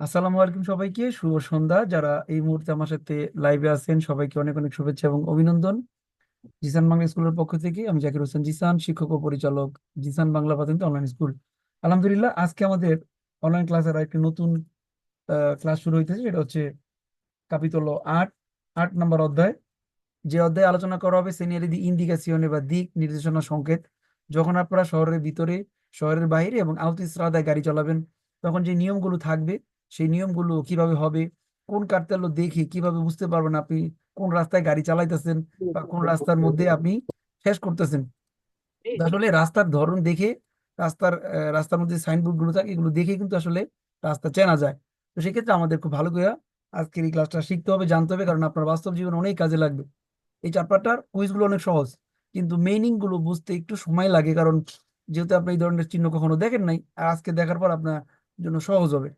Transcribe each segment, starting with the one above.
আসসালামু আলাইকুম সবাইকে। শুভ সন্ধ্যা। যারা এই মুহূর্তে আমার সাথে লাইভে আছেন, সবাইকে অনেক অনেক শুভেচ্ছা এবং অভিনন্দন। জিসান বাংলা স্কুলের পক্ষ থেকে আমি জাকির হোসেন জিসান, শিক্ষক ও পরিচালক জিসান বাংলা প্রাথমিক অনলাইন স্কুল আলহামদুলিল্লাহ, আজকে আমাদের অনলাইন ক্লাসের একটি নতুন ক্লাস শুরু হইতেছে, সেটা হচ্ছে কাপিতল আট আট নম্বর অধ্যায়। যে অধ্যায়ে আলোচনা করা হবে সেনিয়ারি ইন্ডিকেশনে বা দিক নির্দেশনা সংকেত। যখন আপনারা শহরের ভিতরে, শহরের বাইরে এবং আউটস্ট্রাদায় গাড়ি চালাবেন, তখন যে নিয়মগুলো থাকবে সেই নিয়মগুলো কীভাবে হবে? কোন কার্তেল দেখে কীভাবে বুঝতে পারবেন আপনি কোন রাস্তায় গাড়ি চালাইতেছেন বা কোন রাস্তার মধ্যে আপনি শেষ করতেছেন? আসলে রাস্তার ধরন দেখে রাস্তার রাস্তার মধ্যে সাইনবোর্ডগুলো থাকে এগুলো দেখে কিন্তু আসলে রাস্তা চেনা যায়। তো সেক্ষেত্রে আমাদের খুব ভালো করে আজকের এই ক্লাসটা শিখতে হবে জানতে হবে কারণ আপনার বাস্তব জীবনে অনেক কাজে লাগবে। এই চ্যাপ্টারটার কুইজগুলো অনেক সহজ কিন্তু মিনিংগুলো বুঝতে একটু সময় লাগে কারণ যেহেতু আপনি এই ধরনের চিহ্ন কখনো দেখেন নাই আর আজকে দেখার পর আপনার জন্য সহজ হবে।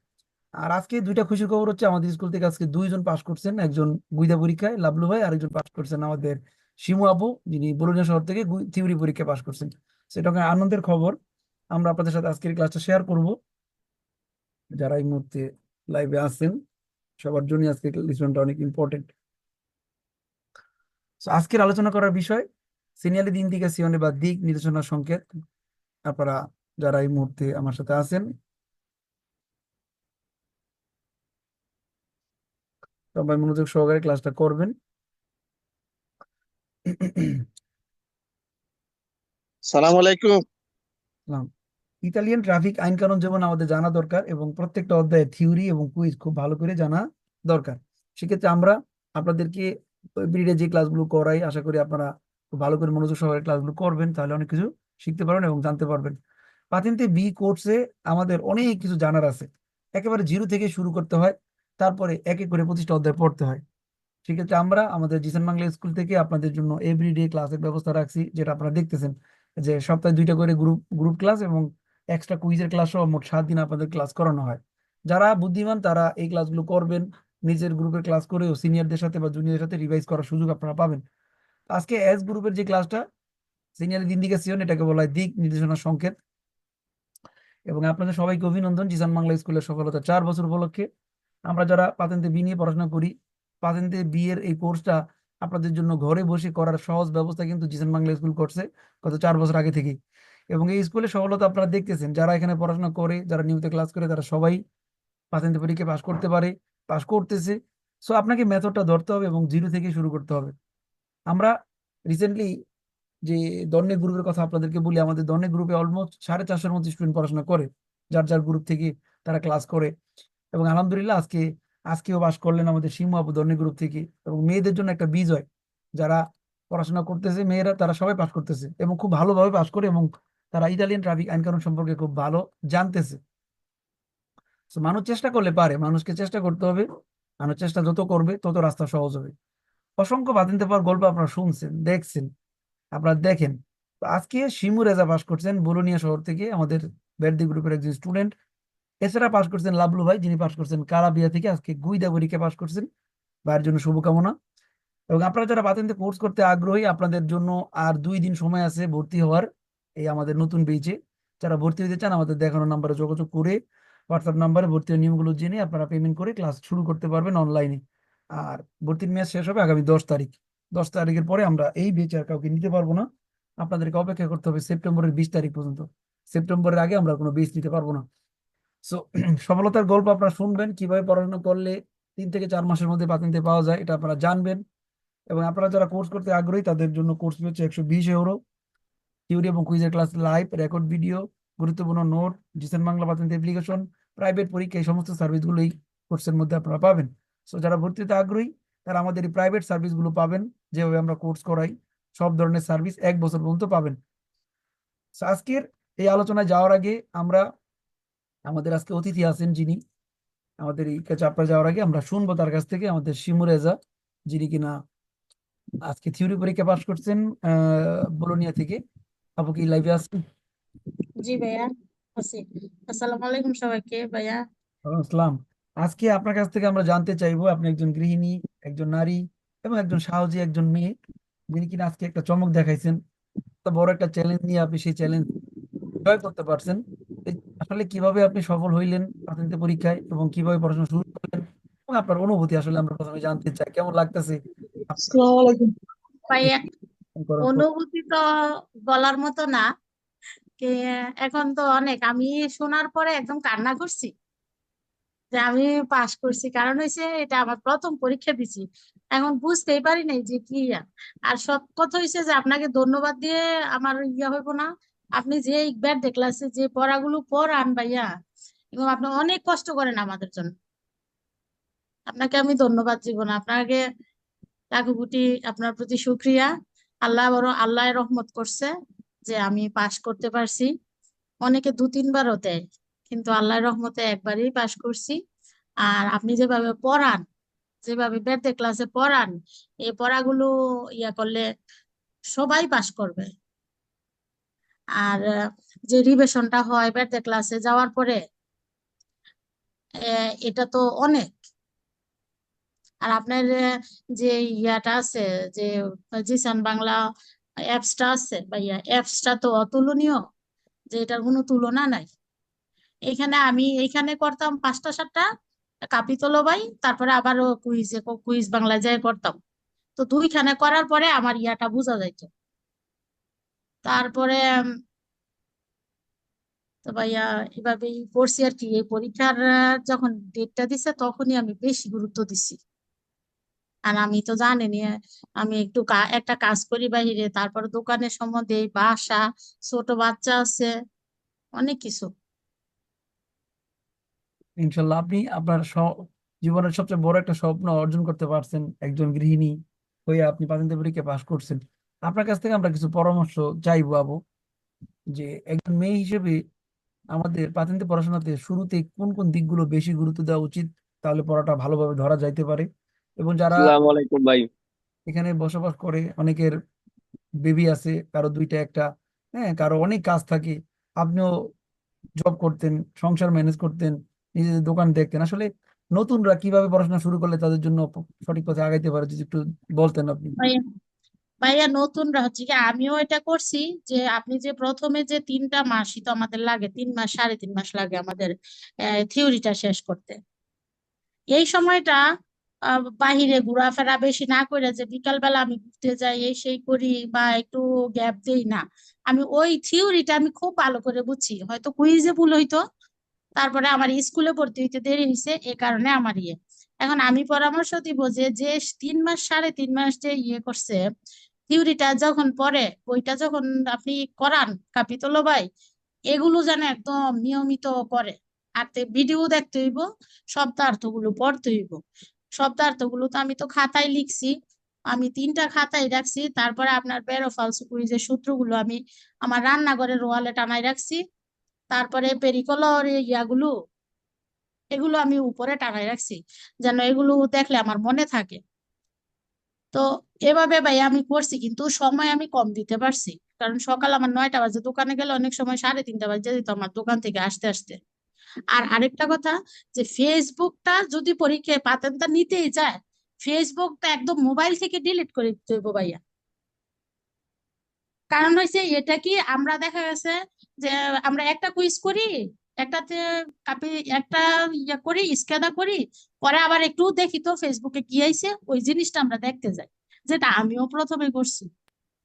আর আজকে দুইটা খুশির খবর হচ্ছে, আমাদের স্কুল থেকে আজকে দুইজন পাশ করছেন। একজন গুইদা পরীক্ষায় লাভলু ভাই আর একজন পাশ করছেন আমাদের শিমু আপু, যিনি বরুণা শহর থেকে থিওরি পরীক্ষায় পাশ করছেন। সেটা আনন্দের খবর। আমরা আপনাদের সাথে আজকের ক্লাসটা শেয়ার করব। যারা এই মুহূর্তে লাইভে আছেন, সবার জন্য আজকে লিসনটা অনেক ইম্পর্টেন্ট আজকের আলোচনা করার বিষয়, সিনিয়রি ইন্ডিকেশনে বা দিক নির্দেশনা সংকেত। আপনারা যারা এই মুহূর্তে আমার সাথে আছেন সবাই মনোযোগ সহকারে ক্লাসটা করবেন। সালাম আলাইকুম। সালাম। ইতালিয়ান ট্রাফিক আইন কানুন যেমন আমাদের জানা দরকার এবং প্রত্যেকটা অধ্যায়ে থিওরি এবং কুইজ খুব ভালো করে জানা দরকার। সেক্ষেত্রে আমরা আপনাদেরকে এভরিডে যে ক্লাসগুলো করাই আশা করি আপনারা খুব ভালো করে মনোযোগ সহকারে ক্লাসগুলো করবেন তাহলে অনেক কিছু শিখতে পারবেন এবং জানতে পারবেন। পাতেন্তে বি কোর্সে আমাদের অনেক কিছু জানার আছে। একেবারে জিরো থেকে শুরু করতে হয়। তারপরে এক এক করে পঁচিশটা অধ্যায় পড়তে হয়। সেক্ষেত্রে আমরা আমাদের জিসান বাংলা স্কুল থেকে আপনাদের জন্য এভরিডে ক্লাসের ব্যবস্থা রাখছি, যেটা আপনারা দেখতেছেন যে সপ্তাহে দুইটা করে গ্রুপ গ্রুপ ক্লাস এবং এক্সট্রা কুইজের ক্লাস সহ মোট সাত দিন আপনাদের ক্লাস করানো হয়। যারা বুদ্ধিমান, তারা এই ক্লাসগুলো করবেন, নিজের গ্রুপের ক্লাস করেও সিনিয়রদের সাথে বা জুনিয়রদের সাথে রিভাইজ করার সুযোগ আপনারা পাবেন। আজকে এস গ্রুপের যে ক্লাসটা সিনিয়র ইন্ডিকেশন এটাকে বলা হয় দিক নির্দেশনা সংকেত। এবং আপনাদের সবাইকে অভিনন্দন, জিসান বাংলা স্কুলের সফলতা চার বছর উপলক্ষে। আমরা যারা পাতেন্তে বি নিয়ে পড়াশোনা করি পাতেন্তে বি এর এই কোর্সটা আপনাদের জন্য ঘরে বসে করার সহজ ব্যবস্থা কিন্তু জিসান বাংলা স্কুল করছে গত চার বছর আগে থেকেই। এবং এই স্কুলের সফলতা আপনারা দেখতেছেন, যারা এখানে পড়াশোনা করে, যারা নিয়মিত ক্লাস করে, তারা সবাই পাতেন্তে পরীক্ষা পাশ করতে পারে পাশ করতেছে। সো আপনাকে মেথডটা ধরতে হবে এবং জিরো থেকে শুরু করতে হবে। আমরা রিসেন্টলি যে দন্নে গ্রুপের কথা আপনাদেরকে বলি, আমাদের দন্নে গ্রুপে অলমোস্ট সাড়ে চারশোর মতো স্টুডেন্ট পড়াশোনা করে। যার যার গ্রুপ থেকে তারা ক্লাস করে। এবং আলহামদুলিল্লাহ আজকে আজকেও বাস করলেন আমাদের সিমু আপু দন্নে গ্রুপ থেকে এবং মেয়েদের জন্য একটা বিজয়। যারা পড়াশোনা করতেছে মেয়েরা তারা সবাই পাশ করতেছে এবং খুব ভালোভাবে পাশ করে এবং তারা ইতালিয়ান ট্রাফিক আইন কানুন সম্পর্কে খুব ভালো জানতেছে। So, মানুষ চেষ্টা করলে পারে মানুষকে চেষ্টা করতে হবে মানুষ চেষ্টা যত করবে তত রাস্তা সহজ হবে। অসংখ্য বাতিনতে পাওয়ার গল্প আপনারা শুনছেন দেখছেন আপনারা দেখেন। আজকে শিমু রেজা পাশ করছেন বরুনিয়া শহর থেকে আমাদের বেরদি গ্রুপের একজন স্টুডেন্ট এছাড়া পাশ করছেন লাবলু ভাই, যিনি পাশ করছেন কারাবিয়া থেকে, আজকে গুইদা পরীক্ষা পাশ করছেন। ভাইয়ের জন্য শুভকামনা। এবং আপনারা যারা বাতিনতে কোর্স করতে আগ্রহী, আপনাদের জন্য আর দুই দিন সময় আছে ভর্তি হওয়ার এই আমাদের নতুন বেচে যারা ভর্তি হতে চান, আমাদের দেখানো নাম্বারে যোগাযোগ করে হোয়াটসঅ্যাপ নাম্বারে ভর্তি হওয়ার নিয়মগুলো জেনে আপনারা পেমেন্ট করে ক্লাস শুরু করতে পারবেন অনলাইনে আর ভর্তির মেয়াদ শেষ হবে আগামী দশ তারিখ। দশ তারিখের পরে আমরা এই বেচে আর কাউকে নিতে পারব না। আপনাদেরকে অপেক্ষা করতে হবে সেপ্টেম্বরের বিশ তারিখ পর্যন্ত। সেপ্টেম্বরের আগে আমরা কোনো বেচ নিতে পারব না। সো সফলতার গল্প আপনারা শুনবেন, কীভাবে পড়াশোনা করলে তিন থেকে চার মাসের মধ্যে পাতিনতে পাওয়া যায়, এটা আপনারা জানবেন। এবং আপনারা যারা কোর্স করতে আগ্রহী, তাদের জন্য কোর্স হচ্ছে একশো বিশ ইউরো থিওরি এবং কুইজের ক্লাস লাইভ, রেকর্ড ভিডিও, গুরুত্বপূর্ণ নোট, জিসেন বাংলা পাতেন্ট অ্যাপ্লিকেশন, প্রাইভেট পরীক্ষা, এই সমস্ত সার্ভিসগুলো এই কোর্সের মধ্যে আপনারা পাবেন। সো যারা ভর্তি হতে আগ্রহী, তারা আমাদের এই প্রাইভেট সার্ভিসগুলো পাবেন, যেভাবে আমরা কোর্স করাই, সব ধরনের সার্ভিস এক বছর পর্যন্ত পাবেন। আজকের এই আলোচনায় যাওয়ার আগে আমরা আমাদের আজকে অতিথি আছেন যিনি। আমাদের এই চাপড়া যাওয়ার আগে আমরা শুনব তার কাছ থেকে আমাদের শিমু রেজা যিনি কিনা আজকে থিওরি পরীক্ষা পাশ করছেন আহ বলোনিয়া থেকে। আপু কি লাইভে আসছেন জি ভাইয়া আছি। আসসালামু আলাইকুম সবাইকে ভাইয়া। আসসালাম। আজকে আপনার কাছ থেকে আমরা জানতে চাইব আপনি একজন গৃহিণী একজন নারী এবং একজন সাহসী একজন মেয়ে যিনি কিনা আজকে একটা চমক দেখাইছেন। বড় একটা চ্যালেঞ্জ নিয়ে আপনি সেই চ্যালেঞ্জ জয় করতে পারছেন। আসলে কীভাবে আপনি সফল হইলেন প্রাথমিক পরীক্ষায় এবং কীভাবে পড়াশোনা শুরু করলেন? এবং আপনার অনুভূতি আসলে আমরা প্রথমে জানতে চাই কেমন লাগতেছে? আসসালামু আলাইকুম ভাইয়া অনুভূতি তো বলার মতো না এখন তো অনেক। আমি শোনার পরে একদম কান্না করছি যে আমি পাশ করছি। কারণ হয়েছে এটা আমার প্রথম পরীক্ষা দিছি। এখন বুঝতেই পারি নাই যে কি আর। সব কথা হয়েছে যে আপনাকে ধন্যবাদ দিয়ে আমার ইয়া হইব না। আপনি যে ইকবার দেখলাছে যে পড়াগুলো পড়ান ভাইয়া, এবং আপনি অনেক কষ্ট করেন আমাদের জন্য। আপনাকে আমি ধন্যবাদ জীবন। আপনাকে লাখো কোটি আপনার প্রতি শুক্রিয়া আল্লাহ বড়, আল্লাহ রহমত করছে যে আমি পাশ করতে পারছি। অনেকে দু তিনবারও দেয়, কিন্তু আল্লাহর রহমতে একবারই পাশ করছি। আর আপনি যেভাবে পড়ান, যেভাবে বেড়তে ক্লাসে পড়ান, এই পড়াগুলো ইয়া করলে সবাই পাশ করবে। আর যে রিভিশনটা হয় বেড়তে ক্লাসে যাওয়ার পরে এটা তো অনেক। আর আপনার যে ইয়াটা আছে, যে, জিসান বাংলা অ্যাপসটা আছে, ভাইয়া অ্যাপসটা তো অতুলনীয়, যে এটার কোনো তুলনা নাই। এখানে আমি এইখানে করতাম পাঁচটা, সাতটা কাপিতল বাই তারপরে আবারও কুইজে কুইজ বাংলায় যায় করতাম। তো দুইখানে করার পরে আমার ইয়াটা বোঝা যাইতো। তারপরে তো ভাইয়া এভাবেই পড়ছি আর কি। এই পরীক্ষার যখন ডেটটা দিছে তখনই আমি বেশি গুরুত্ব দিছি। আর আমি তো জানেনি আমি একটু একটা কাজ করি বাহিরে তারপরে দোকানের সম্বন্ধে বাসা, ছোট বাচ্চা আছে, অনেক কিছু। ইনশাল্লাহ আপনি আপনার জীবনের সবচেয়ে বড় একটা স্বপ্ন অর্জন করতে পারছেন একজন গৃহিণী হয়ে আপনি প্রাথমিক পরীক্ষা পাশ করছেন। আপনার কাছ থেকে আমরা কিছু পরামর্শ চাইব আবু যে একজন মেয়ে হিসেবে আমাদের প্রাথমিক পড়াশোনাতে শুরুতে কোন কোন দিকগুলো বেশি গুরুত্ব দেওয়া উচিত তাহলে পড়াটা ভালোভাবে ধরা যাইতে পারে। এবং যারা আসসালামু আলাইকুম ভাই। এখানে বসবাস করে অনেকের বেবি আছে কারও দুইটা একটা হ্যাঁ কারও অনেক কাজ থাকে আপনিও জব করতেন সংসার ম্যানেজ করতেন নিজেদের দোকান দেখতেন। আসলে নতুনরা কীভাবে পড়াশোনা শুরু করলে তাদের জন্য সঠিক পথে আগাইতে পারে যদি একটু বলতেন আপনি। ভাইয়া, নতুনরা হচ্ছে কি, আমিও এটা করছি যে আপনি যে প্রথমে যে তিনটা মাসই তো আমাদের লাগে, তিন মাস, সাড়ে তিন মাস লাগে আমাদের থিওরিটা শেষ করতে। এই সময়টা বাহিরে ঘোরাফেরা বেশি না করে যে বিকাল বেলা আমি ঘুরতে যাই, এই সেই করি বা একটু গ্যাপ দেই না। আমি ওই থিওরিটা আমি খুব ভালো করে বুঝছি। হয়তো কুইজে ভুল হইতো, তারপরে আমার স্কুলে ভর্তি হইতে দেরি হয়েছে এ কারণে আমার ইয়ে। এখন আমি পরামর্শ দিব যে যে তিন মাস, সাড়ে তিন মাস যে ইয়ে করছে থিওরিটা যখন পড়ে, বইটা যখন আপনি করান, কাপিতল ভাই, এগুলো যেন একদম নিয়মিত করে। আর ভিডিও দেখতে হইব, শব্দার্থগুলো পড়তে হইব। শব্দার্থগুলো তো আমি তো খাতায় লিখছি, আমি তিনটা খাতায় রাখছি, তারপরে আপনার ফালসু কুইজের সূত্রগুলো আমি আমার রান্নাঘরের ওয়ালে টানাই রাখছি, তারপরে পেরিকলর ইয়াগুলো, এগুলো আমি উপরে টানাই রাখছি, যেন এগুলো দেখলে আমার মনে থাকে। তো এভাবে ভাই আমি করছি, কিন্তু সময় আমি কম দিতে পারছি। কারণ সকাল আমার নয়টা বাজে, দোকানে গেলে অনেক সময় সাড়ে তিনটা বাজে যেত আমার দোকান থেকে আসতে আসতে। আর আরেকটা কথা যে ফেসবুকটা যদি পরীক্ষায় পাতেনটা নিতেই চায়। ফেসবুকটা একদম মোবাইল থেকে ডিলিট করে দিতে হইব ভাইয়া। কারণ হয়েছে এটা কি আমরা দেখা গেছে যে, আমরা একটা কুইজ করি একটাতে কাপি একটা ইয়া করি স্ক্যানার করি পরে আবার একটু দেখি তো ফেসবুকে কি আইছে ওই জিনিসটা আমরা দেখতে যাই। যেটা আমিও প্রথমে করছি।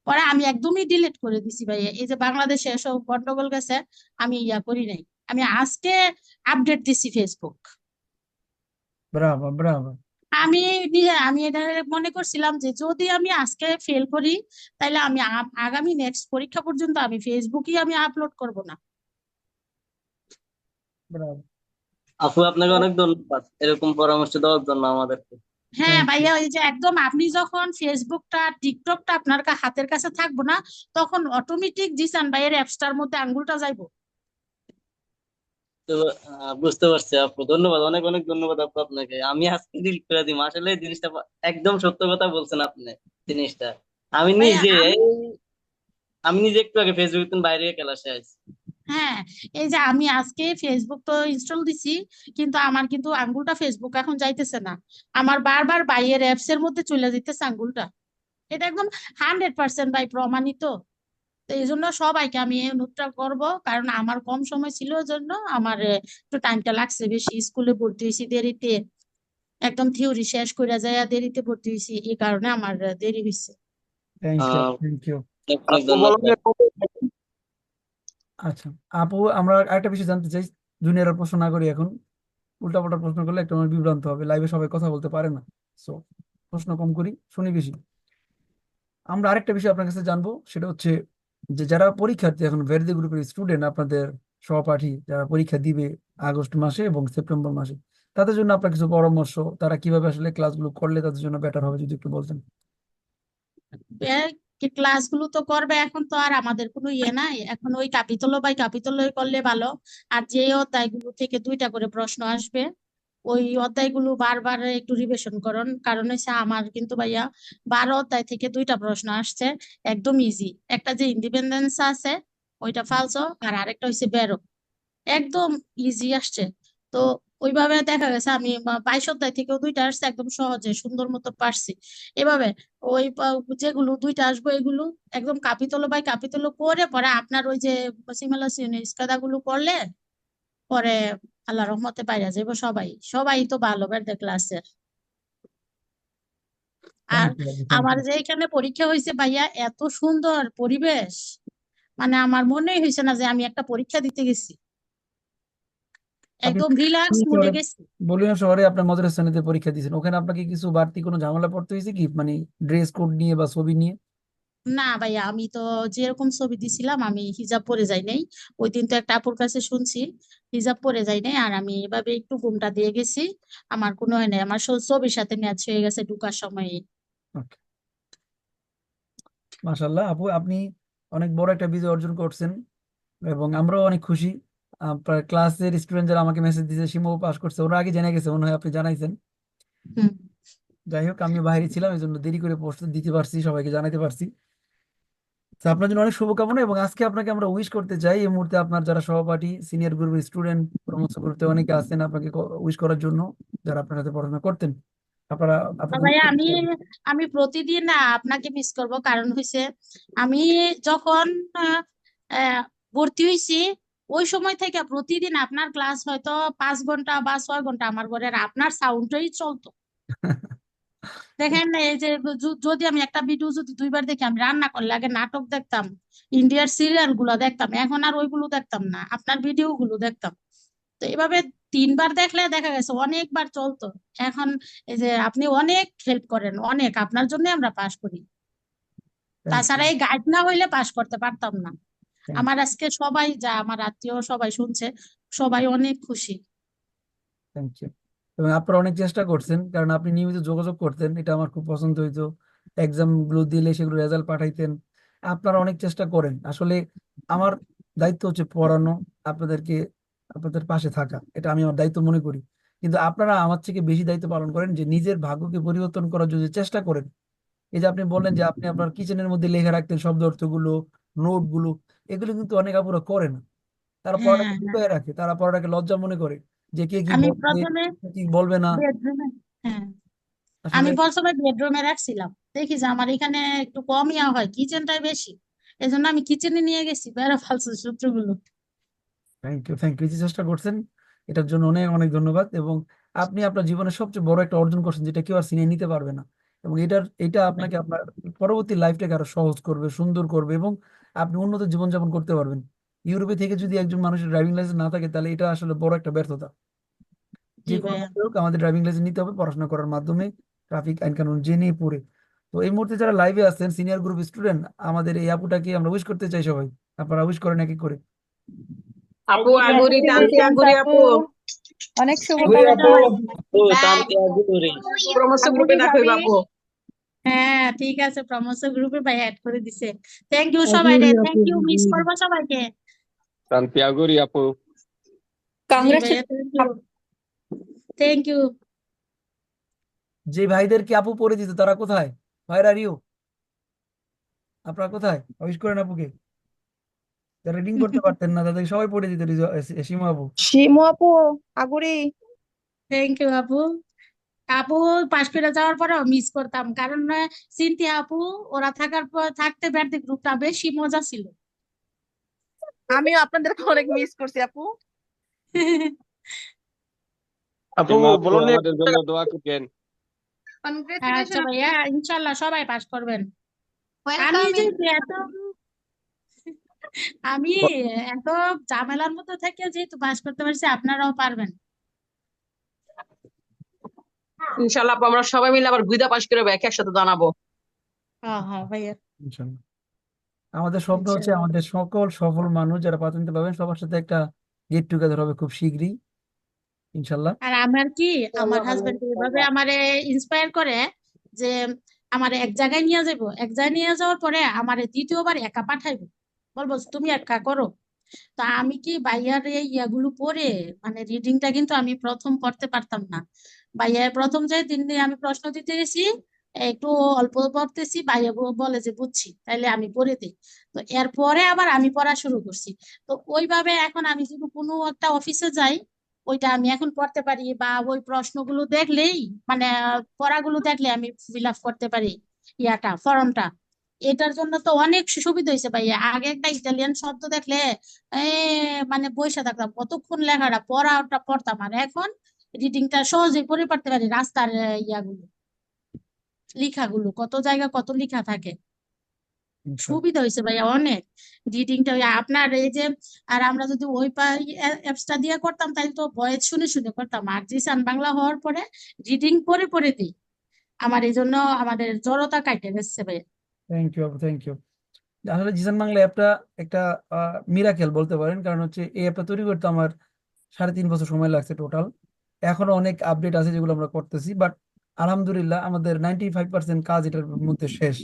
পরে আমি একদমই ডিলিট করে দিছি ভাই এই যে বাংলাদেশে এসব গন্ডগোল গেছে আমি ইয়া করি নাই। আমি আজকে আপডেট দিছি ফেসবুক ব্রাভো ব্রাভো। আমি আমি এটা মনে করছিলাম যে যদি আমি আজকে ফেল করি তাহলে আমি আগামী নেক্সট পরীক্ষা পর্যন্ত আমি ফেসবুকই আমি আপলোড করব না। আপু আপনাকে অনেক ধন্যবাদ এরকম পরামর্শ দেওয়ার জন্য আমাদেরকে। হ্যাঁ থ্যাংক ইউ ভাইয়া ওই যে একদম আপনি যখন ফেসবুকটা টিকটকটা আপনার কা- হাতের কাছে থাকব না তখন অটোমেটিক জিসান ভাইয়ের অ্যাপসটার মধ্যে আঙ্গুলটা যাইবো। তো বুঝতে পারছি আপু ধন্যবাদ অনেক অনেক ধন্যবাদ আপু আপনাকে। আমি আজকে ডিল করে দিই আসলে জিনিসটা একদম সত্য কথা বলছেন আপনি জিনিসটা। আমি ভাইয়া নিজে আমি আমি নিজে একটু আগে ফেসবুক বাইরে ক্লাসে আছি হ্যাঁ এই যে আমি আজকে ফেসবুক তো ইনস্টল দিছি কিন্তু আমার কিন্তু আঙ্গুলটা ফেসবুক এখন যাইতেছে না। আমার বারবার বাইয়ের অ্যাপস এর মধ্যে চলে যেতেছে আঙ্গুলটা। এটা একদম হান্ড্রেড পার্সেন্ট ভাই প্রমাণিত। তো এই জন্য সবাইকে আমি এই অনুরোধটা করব কারণ আমার কম সময় ছিল জন্য আমার একটু টাইমটা লাগছে বেশি। স্কুলে ভর্তি হয়েছি দেরিতে একদম থিওরি শেষ করে যায় দেরিতে ভর্তি হয়েছি এই কারণে আমার দেরি হয়েছে থ্যাংক ইউ থ্যাংক ইউ আচ্ছা আপু, আমরা আরেকটা বিষয় জানতে চাই। জুনিয়ররা প্রশ্ন না করি এখন। উল্টাপাল্টা প্রশ্ন করলে একটা আমার বিভ্রান্ত হবে। লাইভে সবাই কথা বলতে পারে না। সো প্রশ্ন কম করি, শুনি বেশি। আমরা আরেকটা বিষয় আপনার কাছে জানব, সেটা হচ্ছে যে যারা পরীক্ষার্থী, এখন ভেরদি গ্রুপের স্টুডেন্ট আপনাদের সহপাঠী যারা পরীক্ষা দিবে আগস্ট মাসে এবং সেপ্টেম্বর মাসে, তাদের জন্য আপনার কিছু পরামর্শ, তারা কীভাবে আসলে ক্লাসগুলো করলে তাদের জন্য বেটার হবে যদি একটু বলতেন? ক্লাসগুলো তো করবে এখন তো আর আমাদের কোনো ইয়ে নাই। এখন ওই ক্যাপিটালও বাই ক্যাপিটালই করলে ভালো। আর যে অধ্যায়গুলো থেকে দুইটা করে প্রশ্ন আসবে, ওই অধ্যায়গুলো বারবার একটু রিভিশন করুন। কারণ হচ্ছে আমার কিন্তু ভাইয়া বারো অধ্যায় থেকে দুইটা প্রশ্ন আসছে, একদম ইজি একটা যে ইন্ডিপেন্ডেন্স আছে, ওইটা ফালসো আর আরেকটা হচ্ছে বেরো। একদম ইজি আসছে। তো ওইভাবে দেখা গেছে আমি বাইশ অধ্যায় থেকেও দুইটা আসছে একদম সহজে সুন্দর মতো পারছি। এভাবে ওই যেগুলো দুইটা আসব এগুলো একদম কাপিতল বাই কাপিতল করে পরে আপনার ওই যে সিমুলেশন ইস্কাদা গুলো করলে পরে আল্লাহ রহমতে পাইরা যাব সবাই। সবাই তো ভালো বেড়ে ক্লাসের আর আমার যে এখানে পরীক্ষা হয়েছে ভাইয়া এত সুন্দর পরিবেশ। মানে আমার মনেই হয়েছে না যে আমি একটা পরীক্ষা দিতে গেছি। একদম রিল্যাক্স মুডে গেছি। বলিউড শহরে আপনার মজার শ্রেণীতে পরীক্ষা দিয়েছেন। ওখানে আপনাকে কিছু বাড়তি কোনো ঝামেলা পড়তে হয়েছে কি? মানে ড্রেস কোড নিয়ে বা ছবি নিয়ে? না ভাইয়া আমি তো যেরকম ছবি দিছিলাম আমি হিজাব পরে যাই নাই। ওই দিন তো একটা আপুর কাছে শুনছি হিজাব পরে যাই নাই আর আমি এভাবে একটু ঘুমটা দিয়ে গেছি। আমার কোনো হয় নাই আমার ছবির সাথে ম্যাচ হয়ে গেছে ঢুকার সময়। মাশাল্লাহ আপু আপনি অনেক বড় একটা বিজয় অর্জন করছেন এবং আমরাও অনেক খুশি। আপনার ক্লাসের স্টুডেন্ট যারা আমাকে মেসেজ দিয়েছে সিমও পাস করছে ওরা আগে জেনে গেছে মনে হয় আপনি জানাইছেন। যাই হোক আমি বাইরে ছিলাম এই জন্য দেরি করে পোস্ট দিতে পারছি সবাইকে জানাতে পারছি। তো আপনার জন্য অনেক শুভকামনা এবং আজকে আপনাকে আমরা উইশ করতে চাই এই মুহূর্তে আপনার যারা সহপাঠী সিনিয়র গ্রুপের স্টুডেন্ট প্রমোশন গ্রুপে অনেকে আছেন আপনাকে উইশ করার জন্য যারা আপনার সাথে পড়াশোনা করতেন। আপনারা তা ভাইয়া আমি আমি প্রতিদিন আপনাকে মিস করব কারণ হয়েছে আমি যখন ভর্তি হয়েছি ওই সময় থেকে প্রতিদিন আপনার ক্লাস হয়তো পাঁচ ঘণ্টা বা ছয় ঘণ্টা আমার ঘরে আর আপনার সাউন্ডটাই চলতো। দেখেন এই যে যদি আমি একটা ভিডিও যদি দুইবার দেখি আমি রান্না করলে আগে নাটক দেখতাম ইন্ডিয়ার সিরিয়ালগুলো দেখতাম এখন আর ওইগুলো দেখতাম না আপনার ভিডিও গুলো দেখতাম। তো এভাবে তিনবার দেখলে দেখা গেছে অনেকবার চলতো। এখন এই যে আপনি অনেক হেল্প করেন অনেক আপনার জন্য আমরা পাশ করি। তাছাড়া এই গাইড না হইলে পাশ করতে পারতাম না। আমার আজকে সবাই যা আমার আত্মীয় সবাই শুনছে সবাই অনেক খুশি। থ্যাংক ইউ এবং আপনারা অনেক চেষ্টা করছেন কারণ আপনি নিয়মিত যোগাযোগ করতেন এটা আমার খুব পছন্দ হইতো। এক্সামগুলো দিলে সেগুলো রেজাল্ট পাঠাইতেন। আপনারা অনেক চেষ্টা করেন। আসলে আমার দায়িত্ব হচ্ছে পড়ানো আপনাদেরকে আপনাদের পাশে থাকা এটা আমি আমার দায়িত্ব মনে করি। কিন্তু আপনারা আমার থেকে বেশি দায়িত্ব পালন করেন যে নিজের ভাগ্যকে পরিবর্তন করার যদি চেষ্টা করেন। এই যে আপনি বললেন যে আপনি আপনার কিচেনের মধ্যে লেখা রাখতেন শব্দ অর্থগুলো নোটগুলো এগুলো কিন্তু অনেক আপুরা করে না। তারা হ্যাঁ পড়াটাকে হ্যাঁ লুকায় রাখে তারা পড়াটাকে লজ্জা মনে করে যে কে কি আমি বলবে প্রথমে কে কি বলবে না। বেডরুমে হ্যাঁ আসলে আমি প্রথমে বেডরুমে রাখছিলাম। দেখি যে আমার এখানে একটু কম ইয়া হয় কিচেনটাই বেশি। এই জন্য আমি কিচেনে নিয়ে গেছি বেড়া ফালসু সূত্রগুলো। থ্যাংক ইউ থ্যাংক ইউ চেষ্টা করছেন এটার জন্য অনেক অনেক ধন্যবাদ। এবং আপনি আপনার জীবনের সবচেয়ে বড় একটা অর্জন করছেন যেটা কেউ আর ছিনিয়ে নিতে পারবে না। এবং এটার এটা আপনাকে আপনার পরবর্তী লাইফটাকে আরও সহজ করবে সুন্দর করবে এবং আপনি উন্নত জীবনযাপন করতে পারবেন। ইউরোপে থেকে যদি একজন মানুষের ড্রাইভিং লাইসেন্স না থাকে তাহলে এটা আসলে বড় একটা ব্যর্থতা। যে কোনো হোক আমাদের ড্রাইভিং লাইসেন্স নিতে হবে পড়াশোনা করার মাধ্যমে ট্রাফিক আইন কানুন জেনে পড়ে। তো এই মুহূর্তে যারা লাইভে আছেন সিনিয়র গ্রুপ স্টুডেন্ট আমাদের এই আপুটাকে আমরা উইশ করতে চাই সবাই? আপনারা উইশ করেন এক এক করে। আপু আগুরি টানছি আগুরি আপু? অনেক শুভকামনা আপু ও আগুরি? প্রমোশন গ্রুপে ডাকই ভাবি। আপু। হ্যাঁ ঠিক আছে। প্রমোশন গ্রুপে ভাই অ্যাড করে দিছে। থ্যাংক ইউ সবাই রে থ্যাংক ইউ মিস করব সবাইকে। শান্তি আগুরি আপু থ্যাংক ইউ যে ভাইদের কি আপু পড়ে দিত তারা কোথায়? ভাইর আর ইউ আপনারা কোথায়? উইশ করেন আপুকে। যারা রিডিং করতে পারতেন না তাদেরকে সবাই পড়ে দিত সীমা আপু। শিমু আপু আগুরি। থ্যাংক ইউ আপু। আপু পাশ করে যাওয়ার পরেও মিস করতাম। কারণ সিনথিয়া আপু ওরা থাকার পর থাকতে ব্যাটে গ্রুপটা বেশি মজা ছিল। আমিও আপনাদেরকে অনেক মিস করছি আপু। আপু বলুন আমাদের জন্য দোয়া করবেন। আচ্ছা ভাইয়া। সবাই পাস করবেন। আমি যে এত আমি এত ঝামেলার মধ্যে থেকে যেহেতু পাস করতে পারছি আপনারাও পারবেন। ইনশাল্লাহ আমরা সবাই মিলে আবার গুইদা পাশ করে এক একসাথে জানাব হ্যাঁ হ্যাঁ ভাইয়া। ইনশাল্লাহ। আমাদের স্বপ্ন হচ্ছে আমাদের সকল সফল মানুষ যারা পাতেন্ট পাবেন সবার সাথে একটা গেট টুগেদার হবে খুব শীঘ্রই। ইনশাল্লাহ। আর আমার কি আমার হাজবেন্ড এভাবে আমারে ইন্সপায়ার করে যে আমার এক জায়গায় নিয়ে যাব এক জায়গায় নিয়ে যাওয়ার পরে আমার দ্বিতীয়বার একা পাঠাইবো। বলব তুমি একা করো। তো আমি কি বাইয়ার এই ইয়াগুলো পড়ে? মানে রিডিংটা কিন্তু আমি প্রথম পড়তে পারতাম না। বাইয়ার প্রথম যে দিন আমি প্রশ্ন দিতে গেছি, একটু অল্প পড়তেছি, বাইয়া বলে যে বুঝছি, তাইলে আমি পড়ে দিই। তো এরপরে আবার আমি পড়া শুরু করছি। তো ওইভাবে এখন আমি যদি কোনো একটা অফিসে যাই, ওইটা আমি এখন পড়তে পারি বা ওই প্রশ্নগুলো দেখলেই মানে পড়াগুলো দেখলে আমি ফিল আপ করতে পারি ইয়াটা ফর্মটা এটার জন্য তো অনেক সুবিধা হয়েছে ভাইয়া। আগে একটা ইটালিয়ান শব্দ দেখলে এ মানে বইসা থাকতাম। কতক্ষণ লেখাটা পড়াটা পড়তাম। আর এখন রিডিংটা সহজেই পড়ে পড়তে পারি রাস্তার ইয়াগুলো লেখাগুলো কত জায়গা কত লেখা থাকে। সুবিধা হয়েছে ভাইয়া অনেক। রিডিংটা আপনার এই যে আর আমরা যদি ওই অ্যাপসটা দিয়ে করতাম তাহলে তো ভয়েস শুনে শুনে করতাম। আর জিসান বাংলা হওয়ার পরে রিডিং পড়ে পড়ে দিই। আমার এই জন্য আমাদের জড়তা কাটে গেছে ভাইয়া। থ্যাংক ইউ আপু থ্যাংক ইউ আসলে বাংলা অ্যাপটা একটা মিরাকেল বলতে পারেন, কারণ হচ্ছে এই অ্যাপটা তৈরি করতে আমার সাড়ে তিন বছর সময় লাগছে টোটাল এখনও অনেক আপডেট আছে যেগুলো আমরা করতেছি বাট আলহামদুলিল্লাহ আমাদের নাইনটি ফাইভ পার্সেন্ট কাজ এটার মধ্যে শেষ।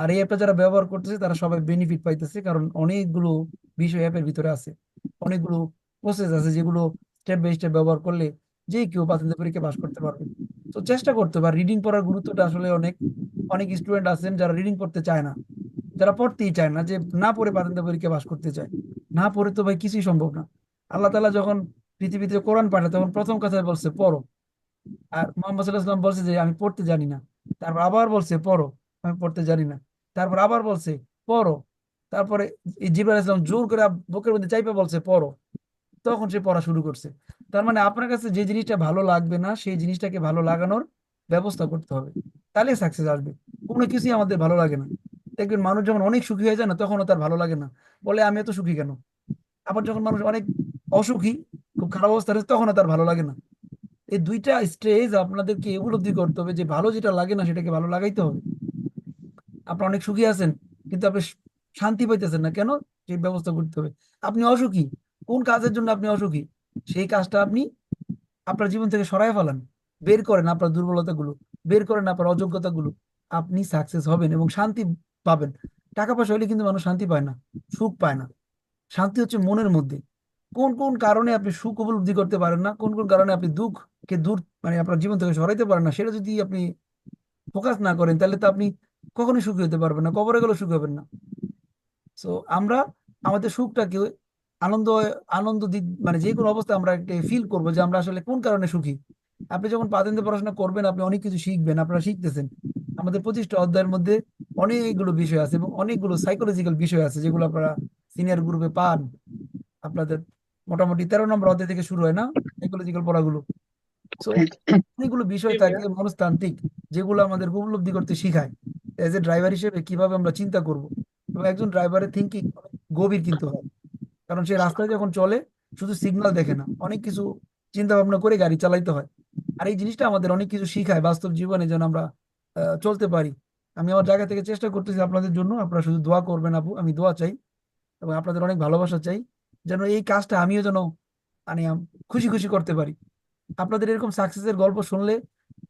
আর এই অ্যাপটা যারা ব্যবহার করতেছে, তারা সবাই বেনিফিট পাইতেছে, কারণ অনেকগুলো বিষয় অ্যাপের ভিতরে আছে। অনেকগুলো প্রসেস আছে যেগুলো স্টেপ বাই স্টেপ ব্যবহার করলে যে কেউ পাতেন্ট পরীক্ষা পাস করতে পারবে। তো চেষ্টা করতে হবে রিডিং পড়ার গুরুত্বটা আসলে অনেক। অনেক স্টুডেন্ট আছেন যারা রিডিং করতে চায় না, যারা পড়তেই চায় না, যে না পড়ে পাতেন্ট পরীক্ষা পাস করতে চায়। না পড়ে তো ভাই কিছুই সম্ভব না। আল্লাহ তালা যখন পৃথিবীতে কোরআন পাঠায়, তখন প্রথম কথা বলছে, পড়ো। আর মোহাম্মদ সাল্লাহ সাল্লাম বলছে যে, আমি পড়তে জানি না। তারপর আবার বলছে, পড়ো, আমি পড়তে জানি না। তারপর আবার বলছে, পড়ো। তারপরে জিবরাইল ইসলাম জোর করে বুকের মধ্যে চাইপে বলছে, পড়ো। তখন সে পড়া শুরু করছে। তার মানে আপনার কাছে যে জিনিসটা ভালো লাগবে না, সেই জিনিসটাকে ভালো লাগানোর ব্যবস্থা করতে হবে। তাহলে সাকসেস আসবে। কোনো কিছুই আমাদের ভালো লাগে না। দেখবেন মানুষ যখন অনেক সুখী হয়ে যায় না, তখনও তার ভালো লাগে না। বলে, আমি এত সুখী কেন? আবার যখন মানুষ অনেক অসুখী, খুব খারাপ অবস্থা রয়েছে তখনও তার ভালো লাগে না। এই দুইটা স্টেজ আপনাদেরকে উপলব্ধি করতে হবে যে, ভালো যেটা লাগে না, সেটাকে ভালো লাগাইতে হবে। আপনি অনেক সুখী আছেন, কিন্তু আপনি শান্তি পাইতেছেন না। কেন? সেই ব্যবস্থা করতে হবে। আপনি অসুখী, কোন কাজের জন্য আপনি অসুখী? সেই কাজটা আপনি আপনার জীবন থেকে সরায় ফেলান। বের করেন আপনার দুর্বলতাগুলো, বের করেন আপনার অযোগ্যতাগুলো, আপনি সাকসেস হবেন এবং শান্তি পাবেন। টাকা পয়সা হলে কিন্তু মানুষ শান্তি পায় না, সুখ পায় না। শান্তি হচ্ছে মনের মধ্যে। কোন কোন কারণে আপনি সুখ উপলব্ধি করতে পারেন না, কোন কোন কারণে আপনি দুঃখকে দূর মানে আপনার জীবন থেকে সরাইতে পারেন না, সেটা যদি আপনি ফোকাস না করেন, তাহলে তো আপনি কখনোই সুখী হতে পারবেন না, কবরে গেলেও সুখী হবেন না। সো আমরা আমাদের সুখটাকে আনন্দ আনন্দ দিক মানে যে কোনো অবস্থায় আমরা ফিল করব যে আমরা আসলে কোন কারণে সুখী। আপনি যখন পাতেন্তে পড়াশোনা করবেন আপনি অনেক কিছু শিখবেন আপনারা শিখতেছেন। আমাদের পঁচিশটা অধ্যায়ের মধ্যে অনেকগুলো বিষয় আছে এবং অনেকগুলো সাইকোলজিক্যাল বিষয় আছে যেগুলো আপনারা সিনিয়র গ্রুপে পান। আপনাদের মোটামুটি তেরো নম্বর অধ্যায় থেকে শুরু হয় না সাইকোলজিক্যাল পড়াগুলো? অনেকগুলো বিষয় থাকে মনস্তান্ত্রিক যেগুলো আমাদের উপলব্ধি করতে শিখায়। এজ এ ড্রাইভার হিসেবে কীভাবে আমরা চিন্তা করব? এবং একজন ড্রাইভারের থিঙ্কিং গভীর কিন্তু হয়। কারণ সে রাস্তায় যখন চলে শুধু সিগন্যাল দেখে না অনেক কিছু চিন্তা ভাবনা করে গাড়ি চালাইতে হয়। আর এই জিনিসটা আমাদের অনেক কিছু শিখায় বাস্তব জীবনে যেন আমরা চলতে পারি। আমি আমার জায়গা থেকে চেষ্টা করতেছি আপনাদের জন্য। আপনারা শুধু দোয়া করবেন আপু, আমি দোয়া চাই এবং আপনাদের অনেক ভালোবাসা চাই যেন এই কাজটা আমিও যেন মানে খুশি খুশি করতে পারি। আপনাদের এরকম সাকসেসের গল্প শুনলে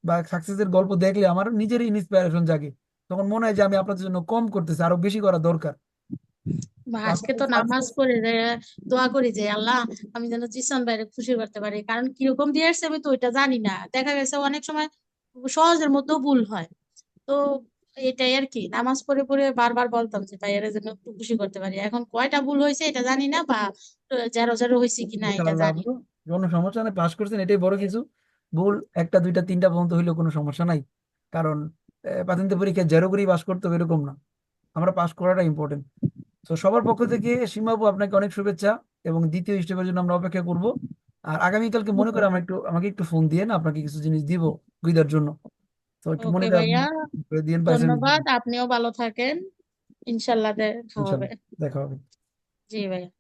বা সাকসেসের গল্প দেখলে আমার নিজেরই ইন্সপিরেশন জাগে। তখন মনে হয় যে আমি আপনাদের জন্য কম করতেছি, আরও বেশি করা দরকার। আজকে তো নামাজ পড়ে যে দোয়া করি যে আল্লাহ আমি যেন জিসান ভাইরে খুশি করতে পারি। কারণ কীরকম দিয়ে আসছে আমি তো ওইটা জানি না। দেখা গেছে অনেক সময় সহজের মধ্যেও ভুল হয়। তো এটাই আর কি নামাজ পড়ে পড়ে বারবার বলতাম যে ভাইয়ারে যেন একটু খুশি করতে পারি। এখন কয়টা ভুল হয়েছে এটা জানি না বা জেরো জেরো হয়েছে কিনা এটা জানি কোনো সমস্যা নেই পাস করছেন এটাই বড় কিছু। ভুল একটা দুইটা তিনটা পর্যন্ত হইলেও কোনো সমস্যা নাই। কারণ প্রাথমিক পরীক্ষায় জেরো করেই পাস করতে হবে এরকম না। আমরা পাস করাটা ইম্পর্টেন্ট তো সবার পক্ষ থেকে সীমাবু আপনাকে অনেক শুভেচ্ছা এবং দ্বিতীয় স্টেপের জন্য আমরা অপেক্ষা করব। আর আগামীকালকে মনে করে আমার একটু আমাকে একটু ফোন দিয়ে না আপনাকে কিছু জিনিস দিব গুইদার জন্য। তো একটু মনে করে পার্সেন্ট ধন্যবাদ। আপনিও ভালো থাকেন। ইনশাল্লাহ দেখা হবে। দেখা হবে। জি ভাইয়া।